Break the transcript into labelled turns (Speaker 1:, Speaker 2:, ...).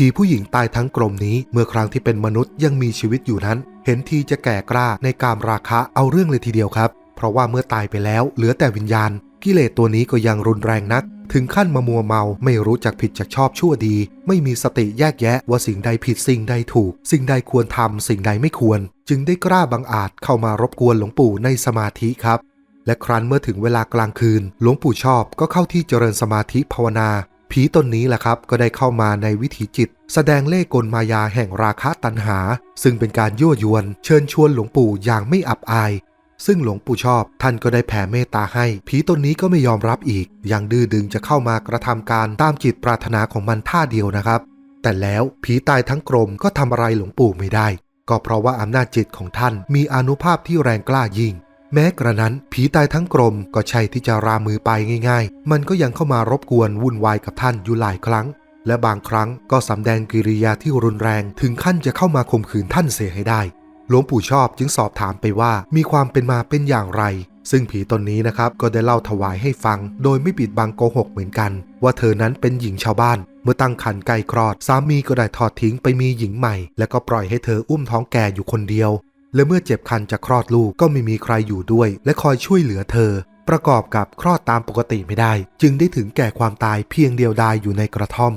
Speaker 1: ผีผู้หญิงตายทั้งกลมนี้เมื่อครั้งที่เป็นมนุษย์ยังมีชีวิตอยู่นั้น เห็นทีจะแก่กล้าในการราคะเอาเรื่องเลยทีเดียวครับ เพราะว่าเมื่อตายไปแล้วเหลือแต่วิญญาณ กิเลสตัวนี้ก็ยังรุนแรงนัก ถึงขั้นมามัวเมาไม่รู้จักผิดจากชอบชั่วดี ไม่มีสติแยกแยะว่าสิ่งใดผิดสิ่งใดถูก สิ่งใดควรทำสิ่งใดไม่ควร จึงได้กล้าบังอาจเข้ามารบกวนหลวงปู่ในสมาธิครับและครั้นเมื่อถึงเวลากลางคืน หลวงปู่ชอบก็เข้าที่เจริญสมาธิภาวนา ผีตนนี้แหละครับก็ได้เข้ามาในวิถีจิต แสดงเล่กลมายาแห่งราคะตัณหา ซึ่งเป็นการยั่วยวน เชิญชวนหลวงปู่อย่างไม่อับอาย ซึ่งหลวงปู่ชอบ ท่านก็ได้แผ่เมตตาให้ ผีตนนี้ก็ไม่ยอมรับอีก ยังดื้อดึงจะเข้ามากระทำการตามจิตปรารถนาของมันท่าเดียวนะครับ แต่แล้วผีตายทั้งกรมก็ทำอะไรหลวงปู่ไม่ได้ ก็เพราะว่าอำนาจจิตของท่านมีอนุภาพที่แรงกล้ายิ่ง แม้กระนั้นผีตายทั้งกรมก็ใช่ที่จะรามือไปง่าย ๆ มันก็ยังเข้ามารบกวนวุ่นวายกับท่านอยู่หลายครั้ง และบางครั้งก็สำแดงกิริยาที่รุนแรงถึงขั้นจะเข้ามาข่มขืนท่านเสียให้ได้ หลวงปู่ชอบจึงสอบถามไปว่ามีความเป็นมาเป็นอย่างไร ซึ่งผีตนนี้นะครับก็ได้เล่าถวายให้ฟัง โดยไม่ปิดบังโกหกเหมือนกัน ว่าเธอนั้นเป็นหญิงชาวบ้านเมื่อตั้งครรภ์ใกล้คลอดสามีก็ได้ทอดทิ้งไปมีหญิงใหม่ แล้วก็ปล่อยให้เธออุ้มท้องแก่อยู่คนเดียว และเมื่อเจ็บคันจะคลอดลูกก็ไม่มีใครอยู่ด้วย และคอยช่วยเหลือเธอ ประกอบกับคลอดตามปกติไม่ได้ จึงได้ถึงแก่ความตายเพียงเดียวดายอยู่ในกระท่อม